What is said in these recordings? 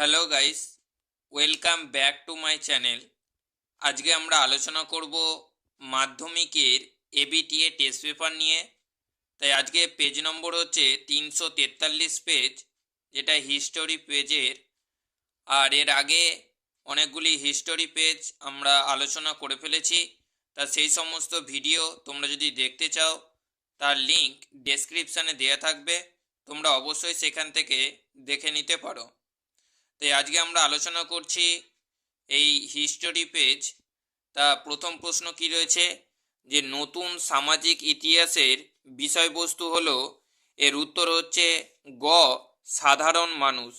Hello guys, welcome back to my channel. আজকে আমরা আলোচনা করব মাধ্যমিকের এবিটিএ টেস্ট পেপার নিয়ে। তাই আজকে পেজ নম্বর হচ্ছে তিনশো তেতাল্লিশ পেজ, যেটা হিস্টোরি পেজের। আর এর আগে অনেকগুলি হিস্টোরি পেজ আমরা আলোচনা করে ফেলেছি। তা সেই সমস্ত ভিডিও তোমরা যদি দেখতে চাও, তার লিংক ডেসক্রিপশানে দেওয়া থাকবে। তোমরা অবশ্যই সেখান থেকে দেখে নিতে পারো। তাই আজকে আমরা আলোচনা করছি এই হিস্টোরি পেজ তা প্রথম প্রশ্ন কি রয়েছে? যে নতুন সামাজিক ইতিহাসের বিষয়বস্তু হলো, এর উত্তর হচ্ছে গ, সাধারণ মানুষ।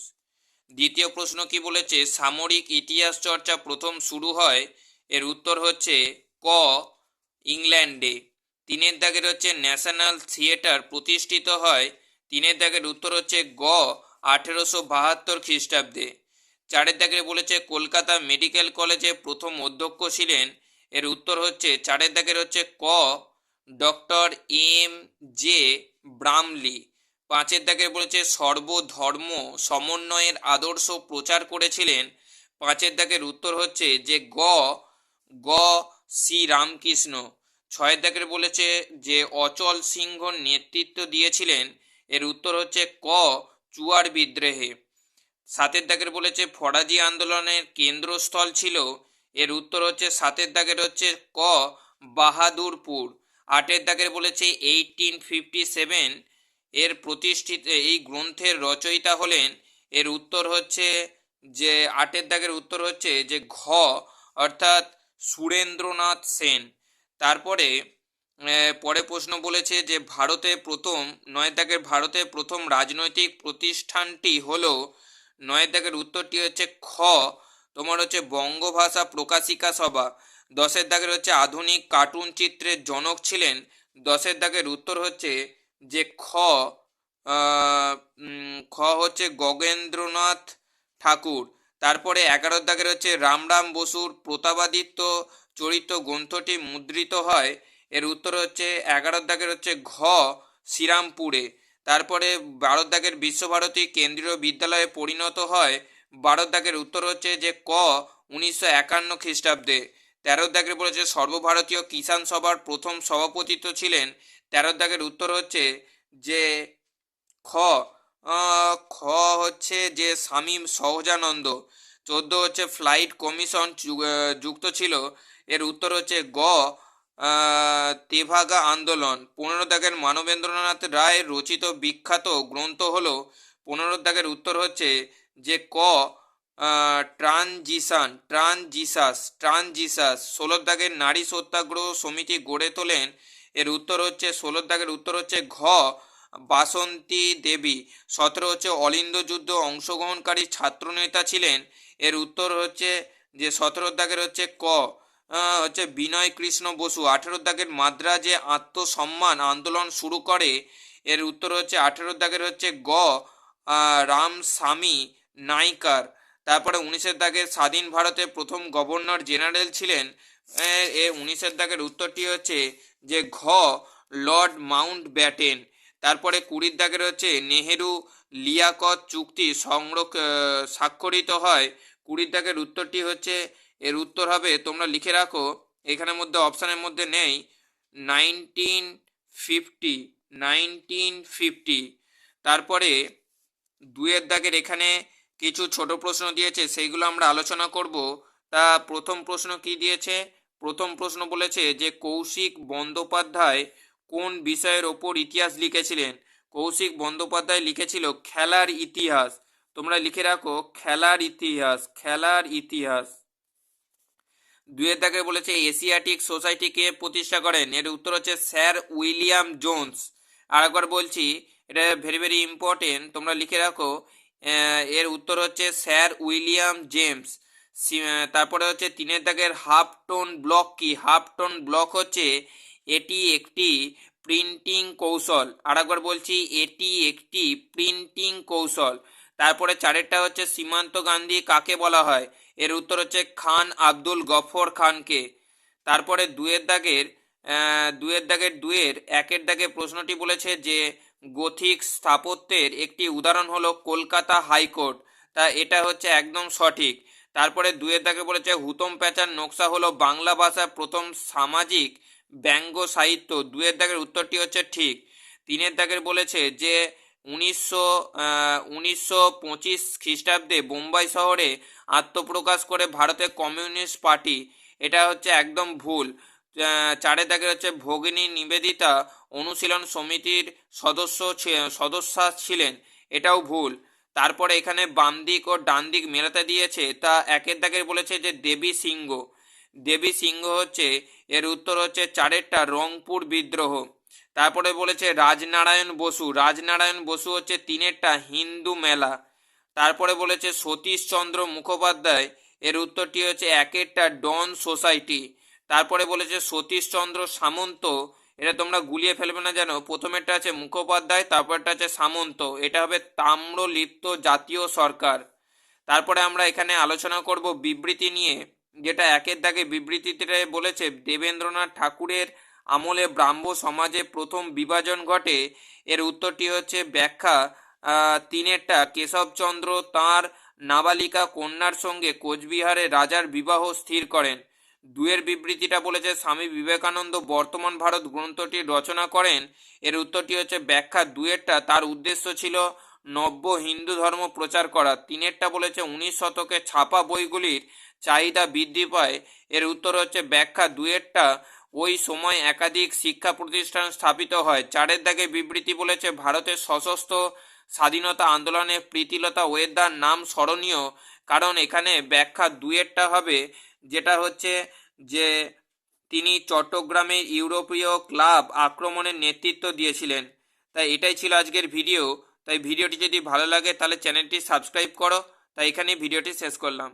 দ্বিতীয় প্রশ্ন কি বলেছে? সামরিক ইতিহাস চর্চা প্রথম শুরু হয়, এর উত্তর হচ্ছে ক, ইংল্যান্ডে। তিনের দাগের হচ্ছে ন্যাশনাল থিয়েটার প্রতিষ্ঠিত হয়, তিনের দাগের উত্তর হচ্ছে গ আঠেরোশো বাহাত্তর খ্রিস্টাব্দে। চারের বলেছে, কলকাতা মেডিকেল কলেজে প্রথম অধ্যক্ষ ছিলেন। এর উত্তর হচ্ছে চারের দাগের হচ্ছে ক ডক্টর এম জে ব্রামলি। পাঁচের দাগের বলেছে, সর্বধর্ম সমন্বয়ের আদর্শ প্রচার করেছিলেন। পাঁচের দাগের উত্তর হচ্ছে যে, গ গ শ্রী রামকৃষ্ণ। ছয়ের দাগের বলেছে যে, অচল সিংহ নেতৃত্ব দিয়েছিলেন। এর উত্তর হচ্ছে, ক চুয়ার বিদ্রোহে। সাতের দাগের বলেছে, ফরাজি আন্দোলনের কেন্দ্রস্থল ছিল। এর উত্তর হচ্ছে, সাতের দাগের হচ্ছে ক, বাহাদুরপুর। আটের দাগের বলেছে এইটিন ফিফটি সেভেন এর প্রতিষ্ঠিত, এই গ্রন্থের রচয়িতা হলেন। এর উত্তর হচ্ছে যে, আটের দাগের উত্তর হচ্ছে যে, ঘ, অর্থাৎ সুরেন্দ্রনাথ সেন। তারপরে পরে প্রশ্ন বলেছে যে ভারতে প্রথম নয় দাগের ভারতে প্রথম রাজনৈতিক প্রতিষ্ঠানটি হলো নয় দাগের উত্তরটি হচ্ছে খ, তোমার হচ্ছে বঙ্গভাষা প্রকাশিকা সভা। দশের দাগের হচ্ছে আধুনিক কার্টুন চিত্রের জনক ছিলেন। দশের দাগের উত্তর হচ্ছে যে খ খ হচ্ছে গগেন্দ্রনাথ ঠাকুর। তারপরে এগারো দাগের হচ্ছে রামরাম বসুর প্রতাপাদিত্য চরিত্র গ্রন্থটি মুদ্রিত হয়। এর উত্তর হচ্ছে এগারো দাগের হচ্ছে ঘ, শ্রীরামপুরে। তারপরে বারো দাগের বিশ্বভারতী কেন্দ্রীয় বিদ্যালয়ে পরিণত হয়। বারো দাগের উত্তর হচ্ছে যে ক, উনিশশো একান্ন খ্রিস্টাব্দে। তেরো দাগের বলেছে সর্বভারতীয় কিষাণ সভার প্রথম সভাপতিত্ব ছিলেন। তেরো দাগের উত্তর হচ্ছে যে খ খ হচ্ছে যে স্বামী সহজানন্দ। চোদ্দ হচ্ছে ফ্লাইট কমিশন যুক্ত ছিল। এর উত্তর হচ্ছে গ তেভাগা আন্দোলন। পনেরো দাগের মানবেন্দ্রনাথ রায় রচিত বিখ্যাত গ্রন্থ হলো, পনেরো দাগের উত্তর হচ্ছে যে ক ট্রানজিশন ট্রানজিসাস ট্রানজিসাস। ষোলো দাগের নারী সত্যাগ্রহ সমিতি গড়ে তোলেন। এর উত্তর হচ্ছে, ষোলো দাগের উত্তর হচ্ছে ঘ, বাসন্তী দেবী। সতেরো হচ্ছে অলিন্দ যুদ্ধ অংশগ্রহণকারী ছাত্রনেতা ছিলেন। এর উত্তর হচ্ছে যে, সতেরো দাগের হচ্ছে ক হচ্ছে বিনয় কৃষ্ণ বসু, আঠেরো দাগের মাদ্রাজে আত্মসম্মান আন্দোলন শুরু করে। এর উত্তর হচ্ছে আঠেরো দাগের হচ্ছে গ রামস্বামী নাইকার। তারপরে উনিশের দাগের স্বাধীন ভারতের প্রথম গভর্নর জেনারেল ছিলেন। এ উনিশের দাগের উত্তরটি হচ্ছে যে ঘ, লর্ড মাউন্ট ব্যাটেন। তারপরে কুড়ির দাগের হচ্ছে নেহেরু লিয়াকত চুক্তি সংরক্ষ স্বাক্ষরিত হয়। কুড়ির দাগের উত্তরটি হচ্ছে এর উত্তর হবে, তোমরা লিখে রাখো, এখানের মধ্যে অপশানের মধ্যে নেই নাইনটিন ফিফটি নাইনটিন ফিফটি তারপরে দুয়ের দাগের এখানে কিছু ছোট প্রশ্ন দিয়েছে, সেইগুলো আমরা আলোচনা করব। তা প্রথম প্রশ্ন কি দিয়েছে? প্রথম প্রশ্ন বলেছে যে, কৌশিক বন্দ্যোপাধ্যায় কোন বিষয়ের ওপর ইতিহাস লিখেছিলেন? কৌশিক বন্দ্যোপাধ্যায় লিখেছিল খেলার ইতিহাস। তোমরা লিখে রাখো, খেলার ইতিহাস খেলার ইতিহাস। দুয়ের দাগে বলেছে এশিয়াটিক সোসাইটি কে প্রতিষ্ঠা করেন। এর উত্তর হচ্ছে স্যার উইলিয়াম জোন্স। আর একবার বলছি, এটা ভেরি ভেরি ইম্পর্টেন্ট, তোমরা লিখে রাখো। এর উত্তর হচ্ছে স্যার উইলিয়াম জেমস। তারপরে হচ্ছে তিনের দাগের হাফ টোন ব্লক কি? হাফ টোন ব্লক হচ্ছে, এটি একটি প্রিন্টিং কৌশল। আর একবার বলছি, এটি একটি প্রিন্টিং কৌশল। তারপরে চারেরটা হচ্ছে সীমান্ত গান্ধী কাকে বলা হয়? এর উত্তর হচ্ছে খান আব্দুল গফর খানকে। তারপরে দুয়ের দাগের দুয়ের দাগের দুয়ের, একের দাগে প্রশ্নটি বলেছে যে গথিক স্থাপত্যের একটি উদাহরণ হলো কলকাতা হাইকোর্ট। তা এটা হচ্ছে একদম সঠিক। তারপরে দুয়ের দাগে বলেছে হুতম প্যাঁচার নকশা হলো বাংলা ভাষার প্রথম সামাজিক ব্যঙ্গ সাহিত্য। দুয়ের দাগের উত্তরটি হচ্ছে ঠিক। তিনের দাগের বলেছে যে উনিশশো উনিশশো পঁচিশ খ্রিস্টাব্দে বোম্বাই শহরে আত্মপ্রকাশ করে ভারতের কমিউনিস্ট পার্টি। এটা হচ্ছে একদম ভুল। চারের দাগের হচ্ছে ভগিনী নিবেদিতা অনুশীলন সমিতির সদস্য সদস্যা ছিলেন। এটাও ভুল। তারপরে এখানে বাম দিক ও ডান দিক মেলাতে দিয়েছে। তা একের দাগের বলেছে যে দেবী সিংহ। দেবী সিংহ হচ্ছে, এর উত্তর হচ্ছে চারেরটা রংপুর বিদ্রোহ। তারপরে বলেছে রাজনারায়ণ বসু। রাজনারায়ণ বসু হচ্ছে তিনেরটা হিন্দু মেলা। তারপরে বলেছে সতীশচন্দ্র মুখোপাধ্যায়। এর উত্তরটি হচ্ছে একেরটা ডন সোসাইটি। তারপরে বলেছে সতীশচন্দ্র সামন্ত। এটা তোমরা গুলিয়ে ফেলবে না জানো। প্রথমেরটা আছে মুখোপাধ্যায়, তারপরটা আছে সামন্ত। এটা হবে তাম্রলিপ্ত জাতীয় সরকার। তারপরে আমরা এখানে আলোচনা করব বিবৃতি নিয়ে, যেটা একের দাগে বিবৃতিতে বলেছে দেবেন্দ্রনাথ ঠাকুরের আমলে ব্রাহ্ম সমাজে প্রথম বিভাজন ঘটে। এর উত্তরটি হচ্ছে ব্যাখ্যা তিনেরটা। কেশবচন্দ্র তাঁর নাবালিকা কন্যার সঙ্গে কোচবিহারে রাজার বিবাহ স্থির করেন। দুয়ের বিবৃতিটা বলেছে, স্বামী বিবেকানন্দ বর্তমান ভারত গ্রন্থটি রচনা করেন। এর উত্তরটি হচ্ছে ব্যাখ্যা দুয়েরটা তার উদ্দেশ্য ছিল নব্য হিন্দু ধর্ম প্রচার করা। তিনেরটা বলেছে, উনিশ শতকে ছাপা বইগুলির চাহিদা বৃদ্ধি পায়। এর উত্তর হচ্ছে ব্যাখ্যা দুয়েরটা ওই সময় একাধিক শিক্ষা প্রতিষ্ঠান স্থাপিত হয়। চারের দাগে বিবৃতি বলেছে, ভারতের সশস্ত্র স্বাধীনতা আন্দোলনে প্রীতিলতা ওয়েদার নাম স্মরণীয়, কারণ এখানে ব্যাখ্যা দুয়েরটা হবে। যেটা হচ্ছে যে, তিনি চট্টগ্রামে ইউরোপীয় ক্লাব আক্রমণের নেতৃত্ব দিয়েছিলেন। তাই এটাই ছিল আজকের ভিডিও। তাই ভিডিওটি যদি ভালো লাগে, তাহলে চ্যানেলটি সাবস্ক্রাইব করো। তাই এখানে ভিডিওটি শেষ করলাম।